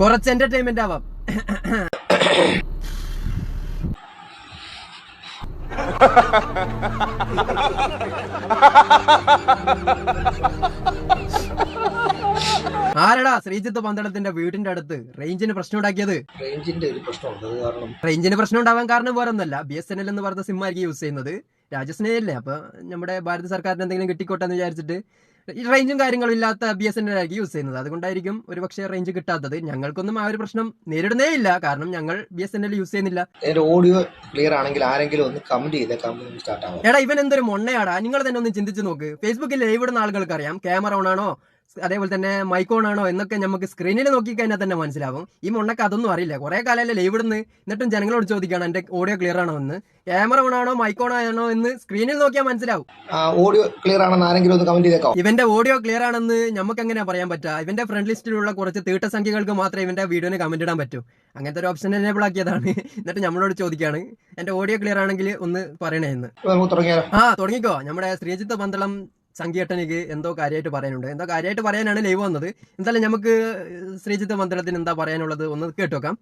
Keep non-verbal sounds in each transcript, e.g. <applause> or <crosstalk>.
കുറച്ച് എന്റർടൈൻമെന്റ് ആവാം. ആരടാ ശ്രീജിത്ത് പന്തളത്തിന്റെ വീടിന്റെ അടുത്ത്? റേഞ്ചിന് പ്രശ്നം ഉണ്ടാക്കിയത്? റേഞ്ചിന്റെ ഒരു റേഞ്ചിന് പ്രശ്നം ഉണ്ടാവാൻ കാരണം വേറെ ഒന്നല്ല ബി എസ് എൻ എൽ എന്ന് പറഞ്ഞ സിം ആയിരിക്കും യൂസ് ചെയ്യുന്നത്. രാജസ്നേഹല്ലേ അപ്പൊ നമ്മുടെ ഭാരത സർക്കാരിന് എന്തെങ്കിലും കിട്ടിക്കോട്ടെ എന്ന് വിചാരിച്ചിട്ട് റേഞ്ചും കാര്യങ്ങളും ഇല്ലാത്ത ബി എസ് എൻ എൽ ആയിരിക്കും യൂസ് ചെയ്യുന്നത്. അതുകൊണ്ടായിരിക്കും ഒരുപക്ഷെ റേഞ്ച് കിട്ടാത്തത്. ഞങ്ങൾക്കൊന്നും ആ ഒരു പ്രശ്നം നേരിടുന്നേ ഇല്ല. കാരണം ഞങ്ങൾ B S N L use ചെയ്യുന്നില്ല. എന്റെ ഓഡിയോ ക്ലിയർ ആണെങ്കിൽ ആരെങ്കിലും ഒന്ന് കമന്റ് ചെയ്തേ കമന്റ് സ്റ്റാർട്ട് ആവാം? എടാ ഇവൻ എന്തൊരു മൊണ്ണയാടാ. നിങ്ങൾ തന്നെ ഒന്ന് ചിന്തിച്ചു നോക്ക്. ഫേസ്ബുക്കിൽ ലൈവ് ഇടുന്ന ആളുകൾക്ക് അറിയാം ക്യാമറ ഓൺ ആണോ? അതേപോലെ തന്നെ മൈക്കോൺ ആണോ എന്നൊക്കെ നമുക്ക് സ്ക്രീനിൽ നോക്കി കഴിഞ്ഞാൽ തന്നെ മനസ്സിലാവും. ഈ മൊണ്ണക്ക് അതൊന്നും അറിയില്ല. കുറെ കാലമല്ലേ ലൈവ് ഇടുന്ന്. എന്നിട്ടും ജനങ്ങളോട് ചോദിക്കാണ് എന്റെ ഓഡിയോ ക്ലിയർ ആണോ എന്ന്? ക്യാമറ ഓൺ ആണോ മൈക്കോൺ ആണോ എന്ന് സ്ക്രീനിൽ നോക്കിയാൽ മനസ്സിലാവും. ഓഡിയോ ക്ലിയർ ആണെന്ന് ആരെങ്കിലും ഒന്ന് കമന്റ് ചെയ്തേക്കാം? ഇവന്റെ ഓഡിയോ ക്ലിയർ ആണെന്ന് നമുക്ക് എങ്ങനെ പറയാൻ പറ്റാ? ഇവന്റെ ഫ്രണ്ട് ലിസ്റ്റിലുള്ള കുറച്ച് തീട്ട സംഖ്യകൾക്ക് മാത്രമേ ഇവന്റെ വീഡിയോന് കമന്റ് ഇടാൻ പറ്റൂ. അങ്ങനത്തെ ഒരു ഓപ്ഷൻ എനേബിൾ ആക്കിയതാണ്. എന്നിട്ട് നമ്മളോട് ചോദിക്കുകയാണ് എന്റെ ഓഡിയോ ക്ലിയർ ആണെങ്കിൽ ഒന്ന് പറയണേ എന്ന്? ആ തുടങ്ങിക്കോ. നമ്മുടെ ശ്രീജിത്ത് പന്തളം സംഖ്യേട്ടനിക്ക് എന്തോ കാര്യമായിട്ട് പറയാനുണ്ട്. എന്തോ കാര്യമായിട്ട് പറയാനാണ് ലൈവ് വന്നത്. എന്തായാലും നമുക്ക് ശ്രീജിത്ത് മന്ദിരത്തിന് എന്താ പറയാനുള്ളത് ഒന്ന് കേട്ടോക്കാം.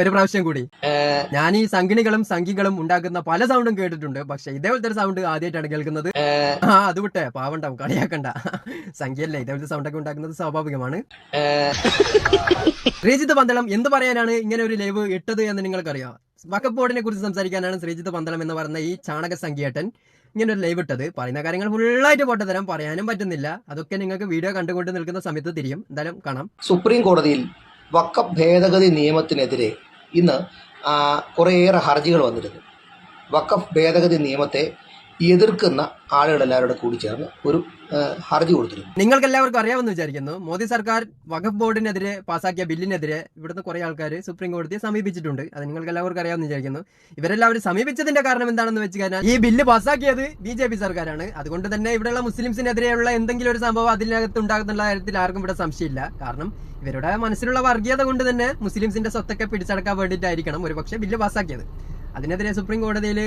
ഒരു പ്രാവശ്യം കൂടി. ഞാൻ ഈ സംഘിണികളും സംഘികളും ഉണ്ടാക്കുന്ന പല സൗണ്ടും കേട്ടിട്ടുണ്ട്. പക്ഷെ ഇതേപോലത്തെ ഒരു സൗണ്ട് ആദ്യമായിട്ടാണ് കേൾക്കുന്നത്. ആ അത് വിട്ടെ. പാവണ്ടാവും കളിയാക്കണ്ട. സംഖ്യയല്ലേ ഇതേപോലത്തെ സൗണ്ടൊക്കെ ഉണ്ടാക്കുന്നത് സ്വാഭാവികമാണ്. ശ്രീജിത്ത് മന്ദിരം എന്ത് പറയാനാണ് ഇങ്ങനെ ഒരു ലൈവ് ഇട്ടത് എന്ന് നിങ്ങൾക്കറിയാം. വക്കപ്പ് ബോർഡിനെ കുറിച്ച് സംസാരിക്കാനാണ് ശ്രീജിത്ത് പന്തളം എന്ന് പറയുന്ന ഈ ചാണക സംഖ്യേട്ടൻ ഇങ്ങനെ ഒരു ലൈവ് ഇട്ടത്. പറയുന്ന കാര്യങ്ങൾ ഫുള്ളായിട്ട് തരാം. പറയാനും പറ്റുന്നില്ല. അതൊക്കെ നിങ്ങൾക്ക് വീഡിയോ കണ്ടുകൊണ്ട് നിൽക്കുന്ന സമയത്ത് തിരിയും. എന്തായാലും കാണാം. സുപ്രീം കോടതിയിൽ വക്കഫ് ഭേദഗതി നിയമത്തിനെതിരെ ഇന്ന് കുറേയേറെ ഹർജികൾ വന്നിരുന്നു. വക്കഫ് ഭേദഗതി നിയമത്തെ എതിർക്കുന്ന ആളുകളെല്ലാവരും കൂടി ചേർന്ന് ഒരു ഹർജി കൊടുത്തിരുന്നു. നിങ്ങൾക്ക് എല്ലാവർക്കും അറിയാമെന്ന് വിചാരിക്കുന്നു. മോദി സർക്കാർ വഖഫ് ബോർഡിനെതിരെ പാസാക്കിയ ബില്ലിനെതിരെ ഇവിടുന്ന് കുറെ ആൾക്കാർ സുപ്രീം കോടതിയെ സമീപിച്ചിട്ടുണ്ട്. അത് നിങ്ങൾക്ക് എല്ലാവർക്കും അറിയാമെന്ന് വിചാരിക്കുന്നു. ഇവരെല്ലാവരും സമീപിച്ചതിന്റെ കാരണം എന്താണെന്ന് വെച്ച് കഴിഞ്ഞാൽ ഈ ബില്ല് പാസാക്കിയത് ബി ജെ പി സർക്കാരാണ്. അതുകൊണ്ട് തന്നെ ഇവിടെയുള്ള മുസ്ലിംസിനെതിരെയുള്ള എന്തെങ്കിലും ഒരു സംഭവം അതിനകത്ത് ഉണ്ടാകുന്നുള്ള കാര്യത്തിൽ ആർക്കും ഇവിടെ സംശയമില്ല. കാരണം ഇവരുടെ മനസ്സിലുള്ള വർഗീയത കൊണ്ട് തന്നെ മുസ്ലിംസിന്റെ സ്വത്തൊക്കെ പിടിച്ചടക്കാൻ വേണ്ടിയിട്ടായിരിക്കണം ഒരുപക്ഷെ ബില്ല് പാസാക്കിയത്. അതിനെതിരെ സുപ്രീം കോടതിയിൽ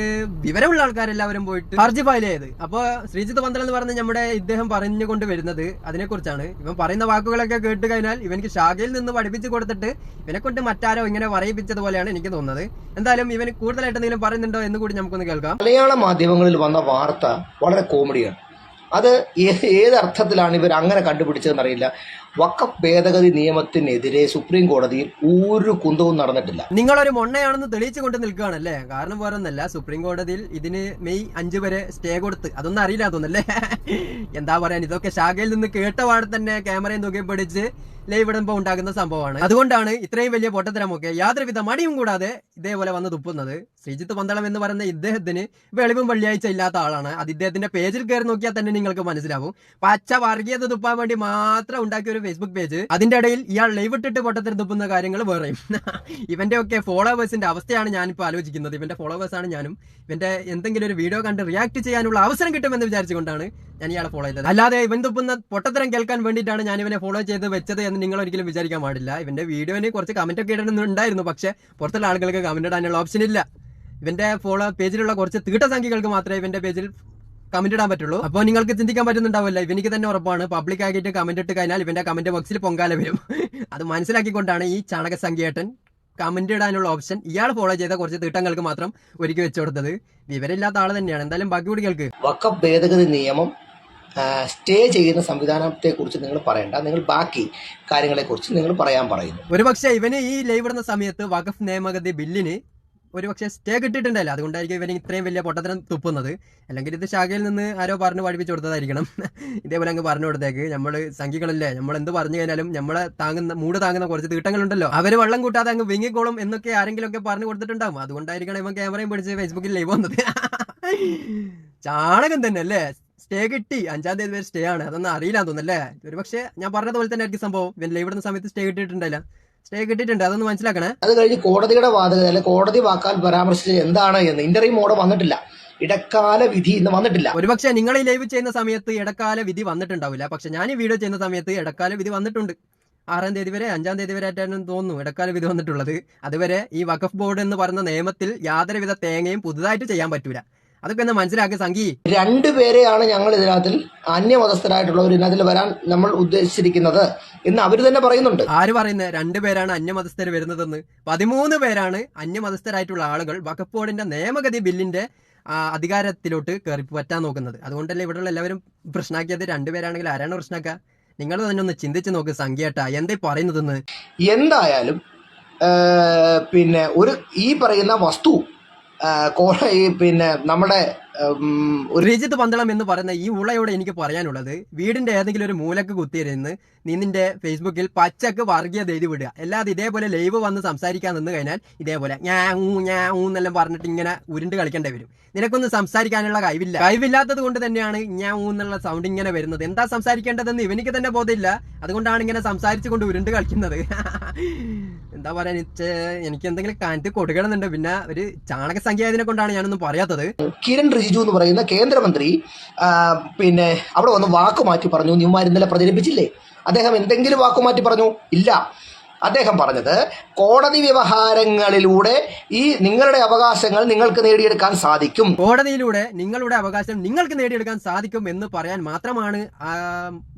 വിവരമുള്ള ആൾക്കാരെല്ലാവരും പോയിട്ട് ഹർജി ഫയൽ ചെയ്ത്. അപ്പൊ ശ്രീജിത്ത് പന്തൽ എന്ന് പറഞ്ഞ് നമ്മുടെ ഇദ്ദേഹം പറഞ്ഞുകൊണ്ട് വരുന്നത് അതിനെക്കുറിച്ചാണ്. ഇവൻ പറയുന്ന വാക്കുകളൊക്കെ കേട്ട് കഴിഞ്ഞാൽ ഇവനിക്ക് ശാഖയിൽ നിന്ന് പഠിപ്പിച്ചു കൊടുത്തിട്ട് ഇവനെ കൊണ്ട് മറ്റാരോ ഇങ്ങനെ പറയിപ്പിച്ചതുപോലെയാണ് എനിക്ക് തോന്നുന്നത്. എന്തായാലും ഇവന് കൂടുതലായിട്ട് എന്തെങ്കിലും പറയുന്നുണ്ടോ എന്ന് കൂടി നമുക്കൊന്ന് കേൾക്കാം. മലയാള മാധ്യമങ്ങളിൽ വന്ന വാർത്ത വളരെ കോമഡിയാണ് അത് ഏത് അർത്ഥത്തിലാണ് ഇവർ അങ്ങനെ കണ്ടുപിടിച്ചതെന്ന് അറിയില്ല വക്കഫ് ഭേദഗതി നിയമത്തിനെതിരെ സുപ്രീം കോടതിയിൽ ഒരു കുന്തവും നടന്നിട്ടില്ല. നിങ്ങളൊരു മൊണ്ണയാണെന്ന് തെളിയിച്ചു കൊണ്ട് നിൽക്കുകയാണല്ലേ? കാരണം വേറെ ഒന്നല്ല സുപ്രീം കോടതിയിൽ ഇതിന് മെയ് അഞ്ച് വരെ സ്റ്റേ കൊടുത്ത്. അതൊന്നും അറിയില്ല തോന്നല്ലേ എന്താ പറയാൻ ഇതൊക്കെ ശാഖയിൽ നിന്ന് കേട്ട പാടെ തന്നെ ക്യാമറയും തുകയും പിടിച്ച് ലൈവ് ഇടുമ്പോൾ ഉണ്ടാകുന്ന സംഭവമാണ്. അതുകൊണ്ടാണ് ഇത്രയും വലിയ പൊട്ടത്തരമൊക്കെ യാതൊരുവിധ മടിയും കൂടാതെ ഇതേപോലെ വന്ന് തുപ്പുന്നത്. ശ്രീജിത്ത് പന്തളം എന്ന് പറയുന്ന ഇദ്ദേഹത്തിന് വെളിവും വെള്ളിയാഴ്ച ഇല്ലാത്ത ആളാണ്. അത് ഇദ്ദേഹത്തിന്റെ പേജിൽ കയറി നോക്കിയാൽ തന്നെ നിങ്ങൾക്ക് മനസ്സിലാവും. പച്ച വർഗീയത തുപ്പാൻ വേണ്ടി മാത്രം ഉണ്ടാക്കിയ ഒരു ഫേസ്ബുക്ക് പേജ് അതിന്റെ ഇടയിൽ ഇയാൾ ലൈവ് ഇട്ടിട്ട് പൊട്ടത്തരം തുപ്പുന്ന കാര്യങ്ങൾ വേറെയും. ഇവന്റെ ഒക്കെ ഫോളോവേഴ്സിന്റെ അവസ്ഥയാണ് ഞാനിപ്പോൾ ആലോചിക്കുന്നത്. ഇവന്റെ ഫോളോവേഴ്സ് ആണ് ഞാനും. ഇവന്റെ എന്തെങ്കിലും ഒരു വീഡിയോ കണ്ട് റിയാക്ട് ചെയ്യാനുള്ള അവസരം കിട്ടുമെന്ന് വിചാരിച്ചുകൊണ്ടാണ് ഞാൻ ഇയാളെ ഫോളോ ചെയ്തത്. അല്ലാതെ ഇവൻ തുപ്പുന്ന പൊട്ടത്തരം കേൾക്കാൻ വേണ്ടിയിട്ടാണ് ഞാൻ ഇവനെ ഫോളോ ചെയ്ത് വെച്ചത് എന്ന് നിങ്ങൾ ഒരിക്കലും വിചാരിക്കാൻ പാടില്ല. ഇവന്റെ വീഡിയോന് കുറച്ച് കമന്റ് ഒക്കെ ഇടണമെന്നുണ്ടായിരുന്നു പക്ഷെ പുറത്തുള്ള ആളുകൾക്ക് കമന്റ് ഇടാനുള്ള ഓപ്ഷൻ ഇല്ല. ഇവന്റെ ഫോളോ പേജിലുള്ള കുറച്ച് തീട്ട സംഖ്യകൾക്ക് മാത്രമേ ഇവന്റെ പേജിൽ കമന്റ് ഇടാൻ പറ്റുള്ളൂ. അപ്പോൾ നിങ്ങൾക്ക് ചിന്തിക്കാൻ പറ്റുന്നുണ്ടാവില്ല ഇവനിക്ക് തന്നെ ഉറപ്പാണ്. പബ്ലിക് ആയിട്ട് കമന്റ് ഇട്ട് കഴിഞ്ഞാൽ ഇവന്റെ കമന്റ് ബോക്സിൽ പൊങ്കാല വരും. <laughs> അത് മനസ്സിലാക്കിക്കൊണ്ടാണ് ഈ ചാണക സംഖ്യേട്ടൻ കമന്റ് ഇടാനുള്ള ഓപ്ഷൻ ഇയാൾ ഫോളോ ചെയ്ത കുറച്ച് തീട്ടങ്ങൾക്ക് മാത്രം ഒരുക്കി വെച്ചു കൊടുത്തത്. വിവരമില്ലാത്ത ആൾ തന്നെയാണ്. എന്തായാലും ബാക്കി കുട്ടികൾക്ക് വക്ക നിയമം സ്റ്റേ ചെയ്യുന്ന സംവിധാനത്തെക്കുറിച്ച് നിങ്ങൾ പറയണ്ട. നിങ്ങൾ ബാക്കി കാര്യങ്ങളെ കുറിച്ച് നിങ്ങൾ പറയാൻ പറയുന്നു. ഒരുപക്ഷെ ഇവന് ഈ ലൈവ് ഇടുന്ന സമയത്ത് വഖഫ് നിയമഗതി ബില്ലിന് ഒരുപക്ഷെ സ്റ്റേ കിട്ടിയിട്ടുണ്ടല്ലോ അതുകൊണ്ടായിരിക്കും ഇവന് ഇത്രയും വലിയ പൊട്ടത്തരം തുപ്പുന്നത്. അല്ലെങ്കിൽ ഇത് ശാഖയിൽ നിന്ന് ആരോ പറഞ്ഞു പഠിപ്പിച്ചു കൊടുത്തതായിരിക്കണം. ഇതേപോലെ അങ്ങ് പറഞ്ഞു കൊടുത്തേക്ക്. നമ്മൾ സംഖ്യകളല്ലേ നമ്മൾ എന്ത് പറഞ്ഞു കഴിഞ്ഞാലും നമ്മളെ താങ്ങുന്ന മൂട് താങ്ങുന്ന കുറച്ച് തീട്ടങ്ങളുണ്ടല്ലോ. അവർ വെള്ളം കൂട്ടാതെ അങ്ങ് വിങ്ങിക്കോളും എന്നൊക്കെ ആരെങ്കിലും ഒക്കെ പറഞ്ഞു കൊടുത്തിട്ടുണ്ടാവും. അതുകൊണ്ടായിരിക്കണം ഇവൻ ക്യാമറയും പിടിച്ച് ഫേസ്ബുക്കിൽ ലൈവ് വന്നത്. ചാണകം തന്നെ അല്ലേ സ്റ്റേ കിട്ടി. അഞ്ചാം തീയതി വരെ സ്റ്റേ ആണ്. അതൊന്നും അറിയില്ല ഒരു പക്ഷേ ഞാൻ പറഞ്ഞതുപോലെ തന്നെ ആയിരിക്കും സംഭവം. ഇവൻ ലൈവ് ഇടുന്ന സമയത്ത് സ്റ്റേ കിട്ടിയിട്ടുണ്ടല്ല സ്റ്റേ കിട്ടിയിട്ടുണ്ട്. അതൊന്ന് മനസ്സിലാക്കണേ. അത് കഴിഞ്ഞ് കോടതിയുടെ വാദഗതി അല്ലെ കോടതി വാക്കാൽ പരാമർശിച്ചത് എന്താണ് എന്ന്. ഇന്റർവ്യൂ മോഡ് വന്നിട്ടില്ല. ഇടക്കാല വിധി ഇന്ന് വന്നിട്ടില്ല. ഒരുപക്ഷെ നിങ്ങൾ ഈ ലൈവ് ചെയ്യുന്ന സമയത്ത് ഇടക്കാല വിധി വന്നിട്ടുണ്ടാവില്ല. പക്ഷെ ഞാൻ ഈ വീഡിയോ ചെയ്യുന്ന സമയത്ത് ഇടക്കാല വിധി വന്നിട്ടുണ്ട്. ആറാം തീയതി വരെ അഞ്ചാം തീയതി വരെ ആയിട്ടാണ് തോന്നുന്നു ഇടക്കാല വിധി വന്നിട്ടുള്ളത്. അതുവരെ ഈ വഖഫ് ബോർഡ് എന്ന് പറയുന്ന നിയമത്തിൽ യാതൊരുവിധ തേങ്ങയും പുതുതായിട്ട് ചെയ്യാൻ പറ്റൂല. അതൊക്കെ ഒന്ന് മനസ്സിലാക്കി രണ്ടു രണ്ടുപേരെയാണ് ഞങ്ങൾ ഇതിനകത്തിൽ അന്യമതസ്ഥരായിട്ടുള്ളവർ ഇതിനകത്തിൽ വരാൻ നമ്മൾ ഉദ്ദേശിച്ചിരിക്കുന്നത് എന്ന് അവർ തന്നെ പറയുന്നുണ്ട്. ആര് പറയുന്നത്? രണ്ടുപേരാണ് അന്യമതസ്ഥർ വരുന്നതെന്ന്. പതിമൂന്ന് പേരാണ് അന്യമതസ്ഥരായിട്ടുള്ള ആളുകൾ വഖഫ് ബോർഡിന്റെ നിയമഗതി ബില്ലിന്റെ അധികാരത്തിലോട്ട് കയറി പറ്റാൻ നോക്കുന്നത്. അതുകൊണ്ടല്ലേ ഇവിടെയുള്ള എല്ലാവരും പ്രശ്നമാക്കിയത് രണ്ടുപേരാണെങ്കിൽ ആരാണ് പ്രശ്നമാക്കുക നിങ്ങൾ തന്നെ ഒന്ന് ചിന്തിച്ച് നോക്ക് സംഖ്യട്ടാ എന്തേ പറയുന്നതെന്ന്? എന്തായാലും പിന്നെ ഒരു ഈ പറയുന്ന വസ്തു കോ- ഈ പിന്നെ നമ്മുടെ ഒരു പന്തളം എന്ന് പറയുന്ന ഈ ഉളയോട് എനിക്ക് പറയാനുള്ളത് വീടിന്റെ ഏതെങ്കിലും ഒരു മൂലക്ക് കുത്തിയിരുന്ന് നീ നിന്റെ ഫേസ്ബുക്കിൽ പച്ചക്ക് വർഗീയത എഴുതി വിടുക. അല്ലാതെ ഇതേപോലെ ലൈവ് വന്ന് സംസാരിക്കാൻ നിന്ന് കഴിഞ്ഞാൽ ഇതേപോലെ ഞാ ഊ ഞാ ഊ എന്നെല്ലാം പറഞ്ഞിട്ട് ഇങ്ങനെ ഉരുണ്ട് കളിക്കേണ്ടി വരും. നിനക്കൊന്നും സംസാരിക്കാനുള്ള കഴിവില്ല. കഴിവില്ലാത്തത് കൊണ്ട് തന്നെയാണ് ഞാൻ ഊ എന്നുള്ള സൗണ്ട് ഇങ്ങനെ വരുന്നത്. എന്താ സംസാരിക്കേണ്ടതെന്ന് ഇവനിക്ക് തന്നെ ബോധമില്ല. അതുകൊണ്ടാണ് ഇങ്ങനെ സംസാരിച്ചു കൊണ്ട് ഉരുണ്ട് കളിക്കുന്നത്. <laughs> എന്താ പറയാൻ എനിക്ക് എന്തെങ്കിലും കാണിച്ച് കൊടുക്കണമെന്നുണ്ട് പിന്നെ ഒരു ചാണക സംഖ്യ ആയതിനെ കൊണ്ടാണ് ഞാനൊന്നും പറയാത്തത്. കിരൺ റിജിജു എന്ന് പറയുന്ന കേന്ദ്രമന്ത്രി പിന്നെ അവിടെ വന്ന് വാക്ക് മാറ്റി പറഞ്ഞു. ന്യൂമാർ ഇന്നലെ പ്രചരിപ്പിച്ചില്ലേ? അദ്ദേഹം എന്തെങ്കിലും വാക്ക് മാറ്റി പറഞ്ഞു? ഇല്ല. അദ്ദേഹം പറഞ്ഞത് കോടതി വ്യവഹാരങ്ങളിലൂടെ ഈ നിങ്ങളുടെ അവകാശങ്ങൾ നിങ്ങൾക്ക് നേടിയെടുക്കാൻ സാധിക്കും. കോടതിയിലൂടെ നിങ്ങളുടെ അവകാശം നിങ്ങൾക്ക് നേടിയെടുക്കാൻ സാധിക്കും എന്ന് പറയാൻ മാത്രമാണ് ആ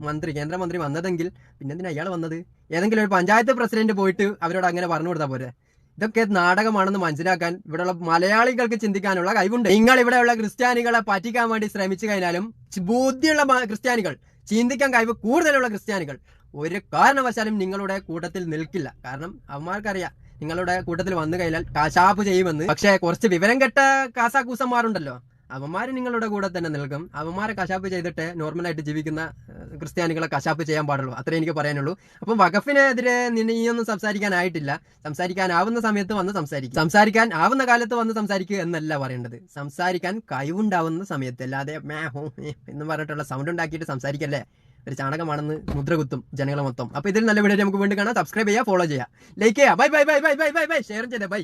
മന്ത്രി കേന്ദ്രമന്ത്രി വന്നതെങ്കിൽ പിന്നെന്തിനാ അയാൾ വന്നത്? ഏതെങ്കിലും ഒരു പഞ്ചായത്ത് പ്രസിഡന്റ് പോയിട്ട് അവരോട് അങ്ങനെ പറഞ്ഞു കൊടുത്താൽ പോരെ? ഇതൊക്കെ നാടകമാണെന്ന് മനസ്സിലാക്കാൻ ഇവിടെയുള്ള മലയാളികൾക്ക് ചിന്തിക്കാനുള്ള കഴിവുണ്ട്. നിങ്ങൾ ഇവിടെയുള്ള ക്രിസ്ത്യാനികളെ പറ്റിക്കാൻ വേണ്ടി ശ്രമിച്ചു കഴിഞ്ഞാലും ബുദ്ധിയുള്ള ക്രിസ്ത്യാനികൾ ചിന്തിക്കാൻ കഴിവ് കൂടുതലുള്ള ക്രിസ്ത്യാനികൾ ഒരു കാരണവശാലും നിങ്ങളുടെ കൂട്ടത്തിൽ നിൽക്കില്ല. കാരണം അവന്മാർക്കറിയാം നിങ്ങളുടെ കൂട്ടത്തിൽ വന്നു കഴിഞ്ഞാൽ കശാപ്പ് ചെയ്യുമെന്ന്. പക്ഷേ കുറച്ച് വിവരം കെട്ട കാസാക്കൂസന്മാരുണ്ടല്ലോ. അവന്മാര് നിങ്ങളുടെ കൂടെ തന്നെ നിൽക്കും. അവന്മാരെ കശാപ്പ് ചെയ്തിട്ട് നോർമലായിട്ട് ജീവിക്കുന്ന ക്രിസ്ത്യാനികളെ കശാപ്പ് ചെയ്യാൻ പാടുള്ളൂ. അത്രേ എനിക്ക് പറയാനുള്ളൂ. അപ്പം വഖഫിനെതിരെ നീയൊന്നും സംസാരിക്കാനായിട്ടില്ല. സംസാരിക്കാനാവുന്ന സമയത്ത് വന്ന് സംസാരിക്കും. സംസാരിക്കാൻ ആവുന്ന കാലത്ത് വന്ന് സംസാരിക്കുക എന്നല്ല പറയേണ്ടത്. സംസാരിക്കാൻ കഴിവുണ്ടാവുന്ന സമയത്ത് അല്ലാതെ മേ ഹോ എന്ന് പറഞ്ഞിട്ടുള്ള സൗണ്ട് ഉണ്ടാക്കിയിട്ട് സംസാരിക്കല്ലേ? ഒരു ചാണകമാണെന്ന് മുദ്രകുത്തും ജനങ്ങളെ മൊത്തം. അപ്പൊ ഇതിൽ നല്ല വീഡിയോ നമുക്ക് വീണ്ടും കാണാം. സബ്സ്ക്രൈബ് ചെയ്യുക ഫോളോ ചെയ്യുക. ലൈക്ക് ചെയ്യുക. Bye bye bye bye bye bye bye share ചെയ്തേ. ബൈ